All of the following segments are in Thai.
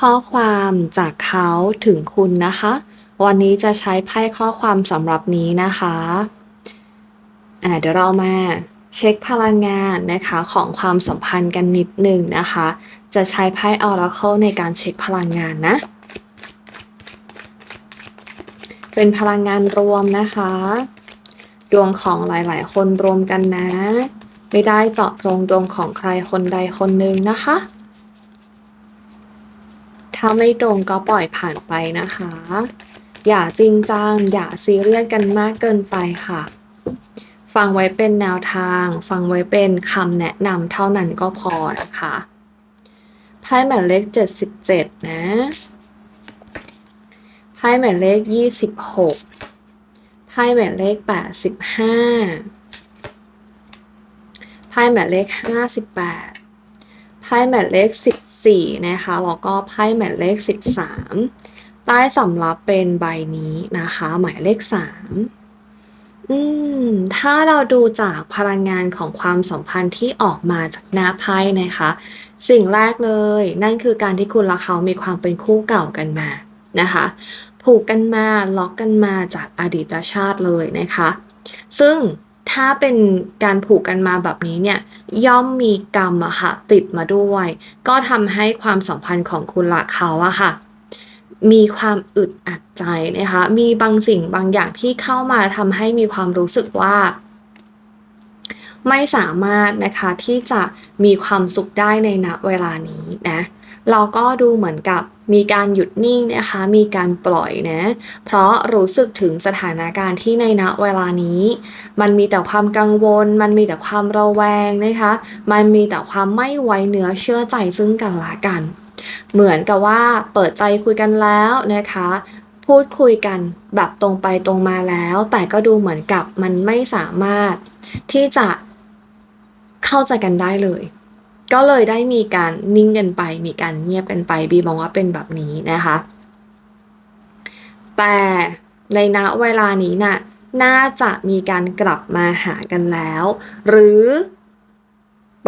ข้อความจากเขาถึงคุณนะคะ วันนี้จะใช้ไพ่ข้อความสำหรับนี้นะคะอ่าเดี๋ยวเรามาเช็คพลังงานนะคะของความสัมพันธ์กันนิดหนึ่งนะคะ จะใช้ไพ่ Oracle ในการเช็คพลังงานนะ เป็นพลังงานรวมนะคะ ดวงของหลายๆ คนรวมกันนะ ไม่ได้เจาะจงดวงของใครคนใดคนหนึ่งนะคะ ถ้าไม่ตรงก็ปล่อยผ่านไปนะคะ อย่าจริงจัง อย่าซีเรียสกันมากเกินไปค่ะ ฟังไว้เป็นแนวทาง ฟังไว้เป็นคำแนะนำเท่านั้นก็พอนะคะไพ่หมายเลข 77 นะไพ่หมายเลข 26ไพ่หมายเลข 85ไพ่หมายเลข 58ไพ่หมายเลข 14 นะคะแล้วก็ไพ่หมายเลข 13 ใต้สำรับเป็นใบนี้นะคะ หมายเลข 3 อืม ถ้าเราดูจากพลังงานของความสัมพันธ์ที่ออกมาจากหน้าไพ่นะคะ สิ่งแรกเลย นั่นคือการที่คุณและเขามีความเป็นคู่เก่ากันมานะคะ ผูกกันมาล็อกกันมาจากอดีตชาติเลยนะคะ ซึ่ง ถ้าเป็นการผูกกันมาแบบนี้เนี่ยย่อมมีกรรมอะค่ะติดมาด้วย ก็ทำให้ความสัมพันธ์ของคุณละเขาอะค่ะ มีความอึดอัดใจนะคะ มีบางสิ่งบางอย่างที่เข้ามาทำให้มีความรู้สึกว่า ไม่สามารถนะคะที่จะมีความสุขได้ในณเวลานี้นะ เราก็ดูเหมือนกับมีการหยุดนิ่งนะคะ มีการปล่อยนะ เพราะรู้สึกถึงสถานการณ์ที่ในณเวลานี้ มันมีแต่ความกังวล มันมีแต่ความระแวงนะคะ มันมีแต่ความไม่ไว้เนื้อเชื่อใจซึ่งกันและกัน เหมือนกับว่าเปิดใจคุยกันแล้วนะคะ พูดคุยกันแบบตรงไปตรงมาแล้ว แต่ก็ดูเหมือนกับมันไม่สามารถที่จะเข้าใจกันได้เลย ก็เลยได้มีการนิ่งกันไป มีการเงียบกันไปบีมองว่าเป็นแบบนี้นะคะ แต่ในณเวลานี้น่ะน่าจะมีการกลับมาหากันแล้ว หรือ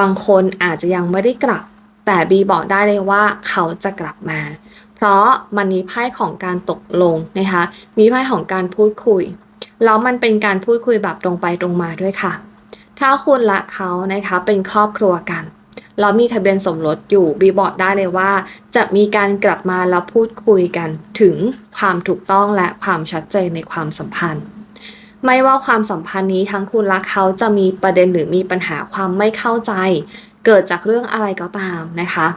บางคนอาจจะยังไม่ได้กลับ แต่บีบอกได้เลยว่าเขาจะกลับมา เพราะมันมีไพ่ของการตกลงนะคะ มีไพ่ของการพูดคุย แล้วมันเป็นการพูดคุยแบบตรงไปตรงมาด้วยค่ะ ถ้าคุณและเขานะคะเป็นครอบครัวกัน แล้วมีทะเบียนสมรสอยู่บีบอกได้เลยว่า จะมีการกลับมาแล้วพูดคุยกันถึงความถูกต้องและความชัดเจนในความสัมพันธ์ ไม่ว่าความสัมพันธ์นี้ทั้งคุณและเขาจะมีประเด็นหรือมีปัญหาความไม่เข้าใจ เกิดจากเรื่องอะไรก็ตามนะคะ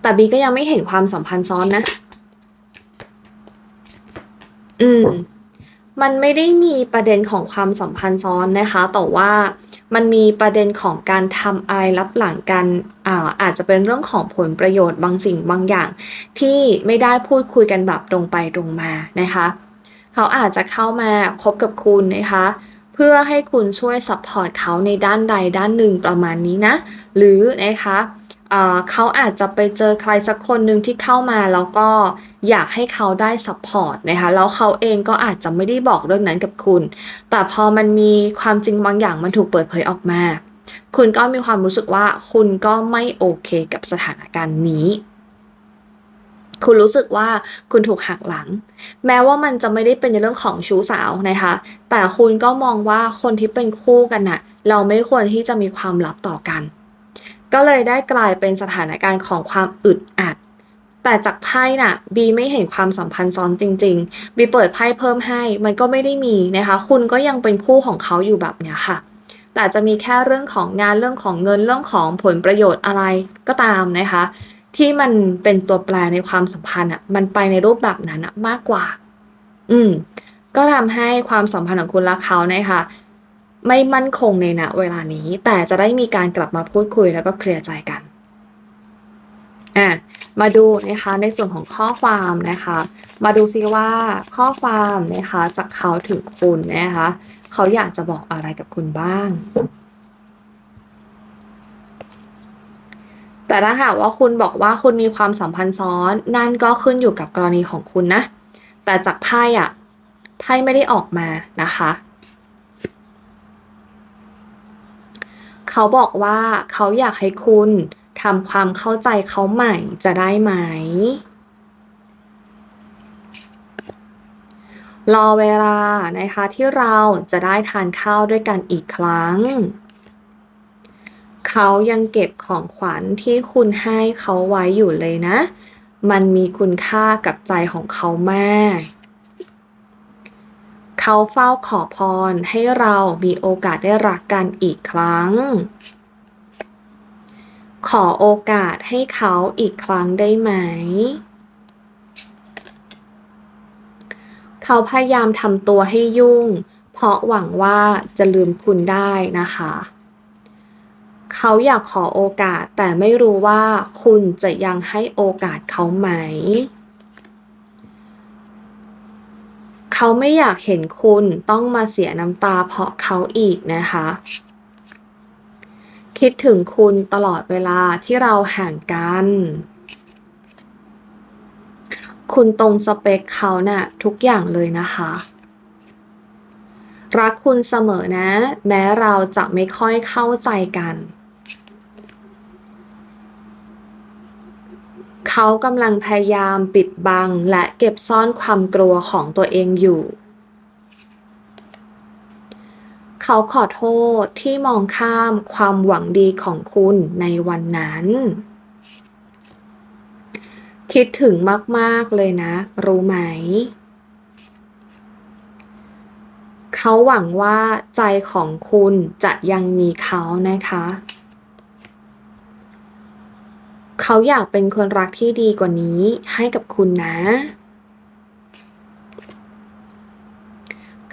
แต่บีก็ยังไม่เห็นความสัมพันธ์ซ้อนนะ อืมมันไม่ได้มีประเด็นของความสัมพันธ์ซ้อนนะคะ แต่ว่า มันมีประเด็นของการทำอะไรรับหลังกันอ่าอาจจะเป็นเรื่องของผลประโยชน์บางสิ่งบางอย่าง ที่ไม่ได้พูดคุยกันแบบตรงไปตรงมานะคะ เขาอาจจะเข้ามาคบกับคุณนะคะ เพื่อให้คุณช่วยซัพพอร์ตเขาในด้านใดด้านหนึ่งประมาณนี้นะ หรือนะคะ เขาอาจจะไปเจอใครสักคนหนึ่งที่เข้ามาแล้วก็อยากให้เขาได้ซัพพอร์ตนะคะแล้วเขาเองก็อาจจะไม่ได้บอกเรื่องนั้นกับคุณ แต่พอมันมีความจริงบางอย่างมันถูกเปิดเผยออกมา คุณก็มีความรู้สึกว่าคุณก็ไม่โอเคกับสถานการณ์นี้ คุณรู้สึกว่าคุณถูกหักหลัง แม้ว่ามันจะไม่ได้เป็นในเรื่องของชู้สาวนะคะ แต่คุณก็มองว่าคนที่เป็นคู่กันน่ะ เราไม่ควรที่จะมีความลับต่อกัน ก็เลยได้กลายเป็นสถานการณ์ของความอึดอัด แต่จากไพ่น่ะบีไม่เห็นความสัมพันธ์ซ้อนจริง ๆ บีเปิดไพ่เพิ่มให้ มันก็ไม่ได้มีนะคะ คุณก็ยังเป็นคู่ของเขาอยู่แบบเนี้ยค่ะ แต่จะมีแค่เรื่องของงานเรื่องของเงินเรื่องของผลประโยชน์อะไรก็ตามนะคะ ที่มันเป็นตัวแปรในความสัมพันธ์อะมันไปในรูปแบบนั้นอะมากกว่า อืมก็ทำให้ความสัมพันธ์ของคุณและเขาเนี่ยค่ะ ไม่มั่นคงในณเวลานี้ แต่จะได้มีการกลับมาพูดคุยแล้วก็เคลียร์ใจกัน อะ มาดูนะคะในส่วนของข้อความนะคะ มาดูซิว่าข้อความนะคะจากเขาถึงคุณนะคะ เขาอยากจะบอกอะไรกับคุณบ้างแต่ถ้าหากว่าคุณบอกว่าคุณมีความสัมพันธ์ซ้อน นั่นก็ขึ้นอยู่กับกรณีของคุณนะ แต่จากไพ่อะไพ่ไม่ได้ออกมานะคะ เขาบอกว่าเขาอยากให้คุณทำความเข้าใจเขาใหม่จะได้ไหม รอเวลานะคะที่เราจะได้ทานข้าวด้วยกันอีกครั้ง เขายังเก็บของขวัญที่คุณให้เขาไว้อยู่เลยนะ มันมีคุณค่ากับใจของเขามาก เขาเฝ้าขอพรให้เรามีโอกาสได้รักกันอีกครั้ง ขอโอกาสให้เขาอีกครั้งได้ไหม เขาพยายามทำตัวให้ยุ่ง เพราะหวังว่าจะลืมคุณได้นะคะ เขาอยากขอโอกาสแต่ไม่รู้ว่าคุณจะยังให้โอกาสเขาไหม เขาไม่อยากเห็นคุณต้องมาเสียน้ำตาเพราะเขาอีกนะคะ คิดถึงคุณตลอดเวลาที่เราห่างกัน คุณตรงสเปคเขาน่ะทุกอย่างเลยนะคะ รักคุณเสมอนะ แม้เราจะไม่ค่อยเข้าใจกัน เขากำลังพยายามปิดบังและเก็บซ่อนความกลัวของตัวเองอยู่ เขาขอโทษที่มองข้ามความหวังดีของคุณในวันนั้น คิดถึงมากๆเลยนะ รู้ไหม เขาหวังว่าใจของคุณจะยังมีเขานะคะ เขาอยากเป็นคนรักที่ดีกว่านี้ให้กับคุณนะ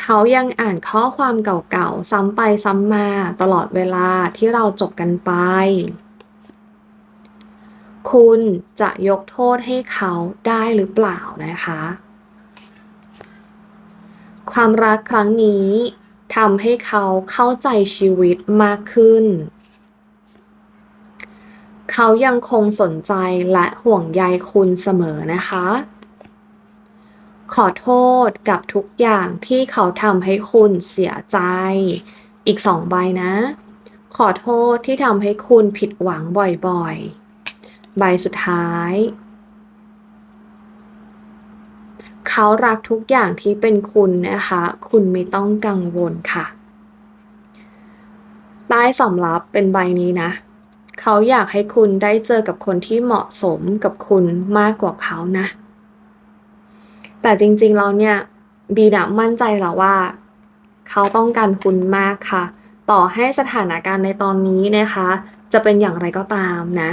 เขายังอ่านข้อความเก่าๆ ซ้ำไปซ้ำมาตลอดเวลาที่เราจบกันไป คุณจะยกโทษให้เขาได้หรือเปล่านะคะ ความรักครั้งนี้ทำให้เขาเข้าใจชีวิตมากขึ้น เขายังคงสนใจและห่วงใยคุณเสมอนะคะ ขอโทษกับทุกอย่างที่เขาทำให้คุณเสียใจ อีกสองใบนะ ขอโทษที่ทำให้คุณผิดหวังบ่อยๆ ใบสุดท้าย เขารักทุกอย่างที่เป็นคุณนะคะ คุณไม่ต้องกังวลค่ะใต้สำรับเป็นใบนี้นะ เขาอยากให้คุณได้เจอกับคนที่เหมาะสมกับคุณมากกว่าเขานะ แต่จริงๆเราเนี่ยบีนะมั่นใจแล้วว่า เขาต้องการคุณมากค่ะ ต่อให้สถานการณ์ในตอนนี้นะคะ จะเป็นอย่างไรก็ตามนะ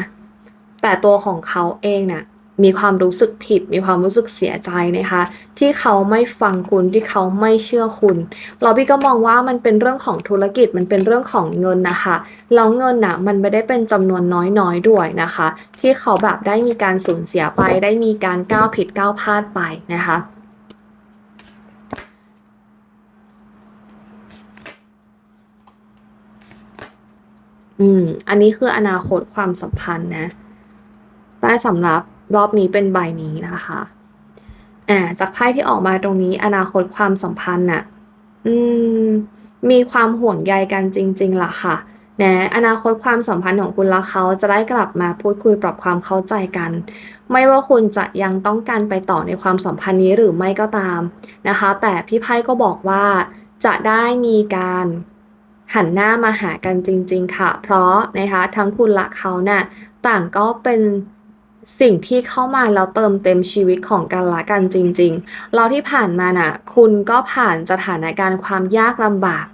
แต่ตัวของเขาเองน่ะ มีความรู้สึกผิด มีความรู้สึกเสียใจนะคะ ที่เขาไม่ฟังคุณที่เขาไม่เชื่อคุณเราพี่ก็มองว่ามันเป็นเรื่องของธุรกิจมันเป็นเรื่องของเงินนะคะแล้วเงินน่ะมันไม่ได้เป็นจำนวนน้อยๆด้วยนะคะ ที่เขาแบบได้มีการสูญเสียไป ได้มีการก้าวผิดก้าวพลาดไปนะคะอืม อันนี้คืออนาคตความสัมพันธ์นะ ใต้สำรับ รอบนี้เป็นใบนี้นะคะอ่าจากไพ่ที่ออกมาตรงนี้อนาคตความสัมพันธ์น่ะอืมมีความห่วงใยกันจริงๆล่ะค่ะนะอนาคตความสัมพันธ์ของคุณและเขาจะได้กลับมาพูดคุยปรับความเข้าใจกัน ไม่ว่าคุณจะยังต้องการไปต่อในความสัมพันธ์นี้หรือไม่ก็ตามนะคะ แต่พี่ไพ่ก็บอกว่าจะได้มีการหันหน้ามาหากันจริง ๆ ค่ะ เพราะนะคะทั้งคุณและเขาน่ะต่างก็เป็น สิ่งที่เข้ามาแล้วเติมเต็มชีวิตของกันและกันจริงๆ เราที่ผ่านมาน่ะ คุณก็ผ่านสถานการณ์ความยากลำบาก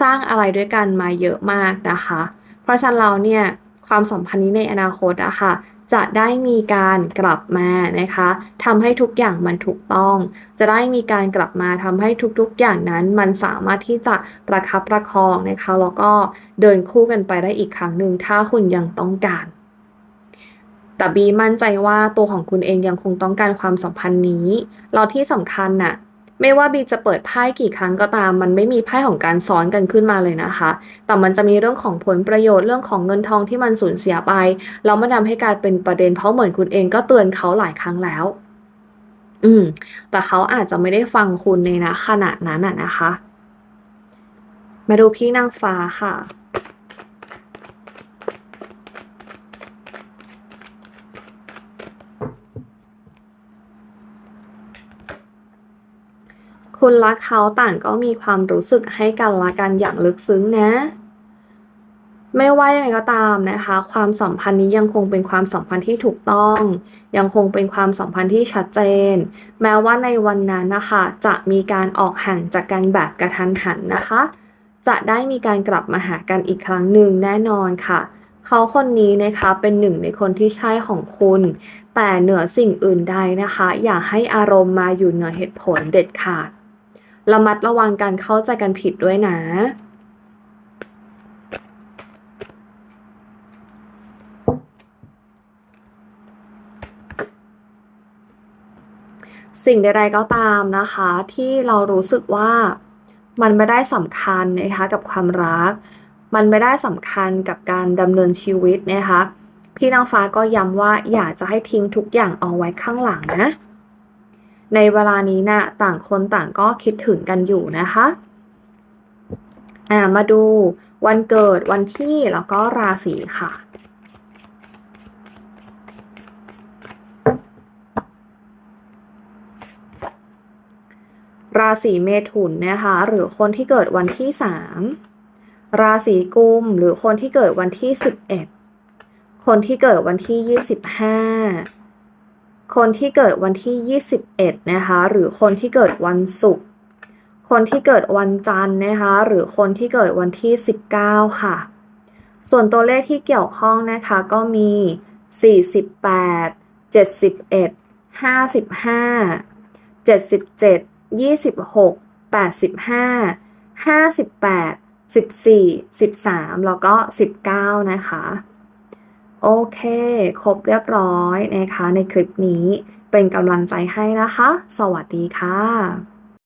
สร้างอะไรด้วยกันมาเยอะมากนะคะ เพราะฉะนั้นเราเนี่ยความสัมพันธ์นี้ในอนาคตอะค่ะจะได้มีการกลับมานะคะทำให้ทุกอย่างมันถูกต้อง จะได้มีการกลับมาทำให้ทุกๆ อย่างนั้น มันสามารถที่จะประคับประคองนะคะแล้วก็เดินคู่กันไปได้อีกครั้งหนึ่งถ้าคุณยังต้องการ แต่บีมั่นใจว่าตัวของคุณเองยังคงต้องการความสัมพันธ์นี้ เราที่สำคัญน่ะ ไม่ว่าบีจะเปิดไพ่กี่ครั้งก็ตาม มันไม่มีไพ่ของการซ้อนกันขึ้นมาเลยนะคะ แต่มันจะมีเรื่องของผลประโยชน์เรื่องของเงินทองที่มันสูญเสียไป แล้วมันทำให้กลายเป็นประเด็นเพราะเหมือนคุณเองก็เตือนเขาหลายครั้งแล้ว อืม แต่เขาอาจจะไม่ได้ฟังคุณในนะขณะนั้นน่ะนะคะ มาดูพี่นางฟ้าค่ะ คุณและเขาต่างก็มีความรู้สึกให้กันและกันอย่างลึกซึ้งนะ ไม่ว่ายังไงก็ตามนะคะ ความสัมพันธ์นี้ยังคงเป็นความสัมพันธ์ที่ถูกต้อง ยังคงเป็นความสัมพันธ์ที่ชัดเจน แม้ว่าในวันนั้นนะคะจะมีการออกห่างจากกันแบบกระทันหันนะคะ จะได้มีการกลับมาหากันอีกครั้งหนึ่งแน่นอนค่ะเขาคนนี้นะคะเป็นหนึ่งในคนที่ใช่ของคุณ แต่เหนือสิ่งอื่นใดนะคะ อย่าให้อารมณ์มาอยู่เหนือเหตุผลเด็ดขาด ระมัดระวังการเข้าใจกันผิดด้วยนะ สิ่งใดๆก็ตามนะคะ ที่เรารู้สึกว่ามันไม่ได้สำคัญนะคะกับความรัก มันไม่ได้สำคัญกับการดำเนินชีวิตนะคะ พี่นางฟ้าก็ย้ำว่าอยากจะให้ทิ้งทุกอย่างเอาไว้ข้างหลังนะ ในเวลานี้นะต่างคนต่างก็คิดถึงกันอยู่นะคะอ่ามาดูวันเกิดวันที่แล้วก็ราศีค่ะ ราศีเมถุนนะคะหรือคนที่เกิดวันที่ 3 ราศีกุมหรือคนที่เกิดวันที่ 11 คนที่เกิดวันที่ 25 คนที่เกิดวันที่ 21 นะคะ หรือคนที่เกิดวันศุกร์ คนที่เกิดวันจันทร์นะคะ หรือคนที่เกิดวันที่ 19 ค่ะ ส่วนตัวเลขที่เกี่ยวข้องนะคะก็มี 48 71 55 77 26 85 58 14 13 แล้วก็ 19 นะคะ โอเค ครบเรียบร้อยนะคะ ในคลิปนี้เป็นกำลังใจให้นะคะ สวัสดีค่ะ